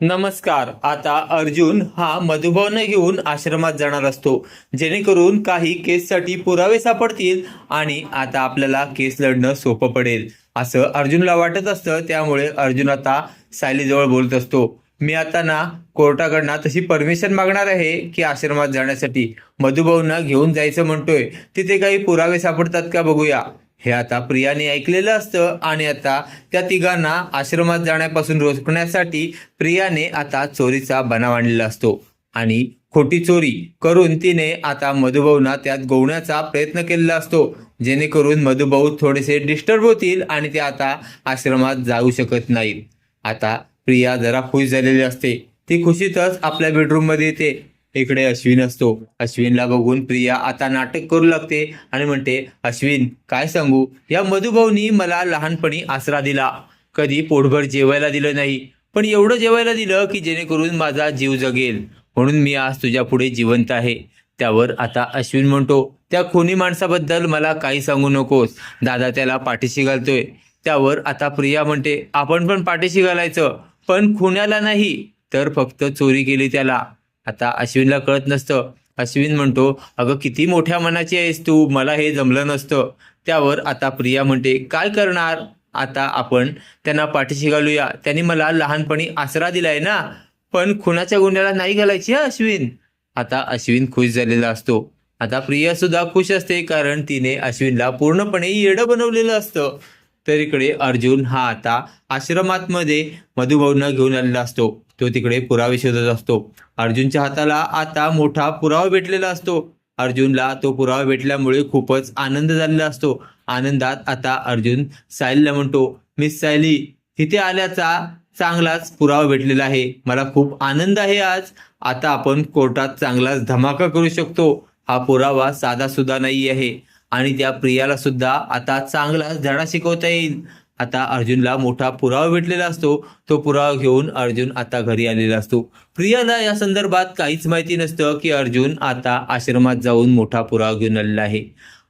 नमस्कार. आता अर्जुन हा मधुभवन घेऊन आश्रमात जाणार असतो. जेणेकरून काही केससाठी पुरावे सापडतील आणि आता आपल्याला केस लढणं सोपं पडेल. असं अर्जुनला वाटत असतं त्यामुळे अर्जुन आता सायलीजवळ बोलत असतो. मी आता ना कोर्टाकडनं तशी परमिशन मागणार आहे की आश्रमात जाण्यासाठी. मधुभवन घेऊन जायचं म्हणतोय. तिथे काही पुरावे सापडतात का बघूया. हे आता प्रियाने ऐकलेलं असतं आणि आता त्या तिघांना आश्रमात जाण्यापासून रोखण्यासाठी प्रियाने आता चोरीचा बनाव आणलेला असतो. आणि खोटी चोरी करून तिने आता मधुभाऊना त्यात गोवण्याचा प्रयत्न केलेला असतो. जेणेकरून मधुभाऊ थोडेसे डिस्टर्ब होतील आणि ते आता आश्रमात जाऊ शकत नाहीत. आता प्रिया जरा खुश झालेली असते. ती खुशीतच आपल्या बेडरूममध्ये येते. इकडे अश्विन असतो. अश्विनला बघून प्रिया आता नाटक करू लागते आणि म्हणते अश्विन काय सांगू? या मधुभाऊनी मला लहानपणी आसरा दिला. कधी पोटभर जेवायला दिलं नाही. पण एवढं जेवायला दिलं की जेणेकरून माझा जीव जगेल. म्हणून मी आज तुझ्या पुढे जिवंत आहे. त्यावर आता अश्विन म्हणतो त्या खुनी माणसाबद्दल मला काही सांगू नकोस. दादा त्याला पाठीशी घालतोय. त्यावर आता प्रिया म्हणते आपण पण पाठीशी घालायचं. पण खुण्याला नाही. तर फक्त चोरी केली त्याला. आता अश्विनला कळत नसतं. अश्विन म्हणतो अगं किती मोठ्या मनाची आहेस तू मला हे जमलं नसतं. त्यावर आता प्रिया म्हणते काय करणार? आता आपण त्यांना पाठीशी घालूया. त्यांनी मला लहानपणी आसरा दिलाय ना. पण खुनाच्या गुन्ह्याला नाही घालायची अश्विन? आता अश्विन खुश झालेला असतो. आता प्रिया सुद्धा खुश असते कारण तिने अश्विनला पूर्णपणे येडं बनवलेलं असतं. तर इकडे अर्जुन हा आता आश्रमातमध्ये मधुभाऊंना घेऊन आलेला असतो. तो तिकडे पुरावे शोधत असतो. अर्जुनच्या हाताला आता मोठा पुरावा भेटलेला असतो. अर्जुनला तो पुरावा भेटल्यामुळे खूपच आनंद झालेला असतो. आनंदात आता अर्जुन सायलीला म्हणतो मिस सायली तिथे आल्याचा चांगलाच पुरावा भेटलेला आहे. मला खूप आनंद आहे आज. आता आपण कोर्टात चांगलाच धमाका करू शकतो. हा पुरावा साधा सुद्धा नाही आहे आणि त्या प्रियाला सुद्धा आता चांगलाच धडा शिकवता येईल. आता अर्जुनला मोठा पुरावा भेटलेला असतो. तो पुरावा घेऊन अर्जुन आता घरी आलेला असतो. प्रियाला या संदर्भात काहीच माहिती नसतं की अर्जुन आता आश्रमात जाऊन मोठा पुरावा घेऊन आलेला आहे.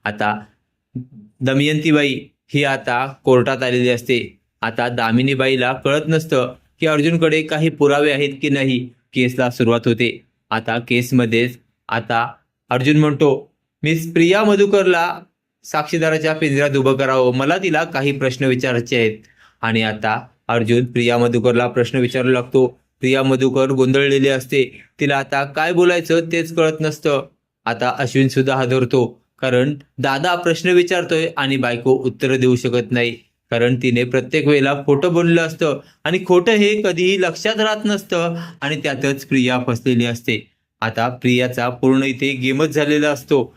आता दमयंतीबाई ही आता कोर्टात आलेली असते. आता दामिनीबाईला कळत नसतं की अर्जुनकडे काही पुरावे आहेत की नाही. केसला सुरुवात होते. आता केसमध्येच आता अर्जुन म्हणतो मिस प्रिया मधुकरला साक्षीदाराच्या पिंजऱ्यात उभं करावं. मला तिला काही प्रश्न विचारायचे आहेत. आणि आता अर्जुन प्रिया मधुकरला प्रश्न विचारू लागतो. प्रिया मधुकर गोंधळलेली असते. तिला आता काय बोलायचं तेच कळत नसतं. आता अश्विन सुद्धा हादरतो. कारण दादा प्रश्न विचारतोय आणि बायको उत्तर देऊ शकत नाही. कारण तिने प्रत्येक वेळेला खोटं बोललं असतं. आणि खोटं हे कधीही लक्षात राहत नसतं. आणि त्यातच प्रिया फसलेली असते. आता प्रियाचा पूर्ण इथे गेमच झालेला असतो.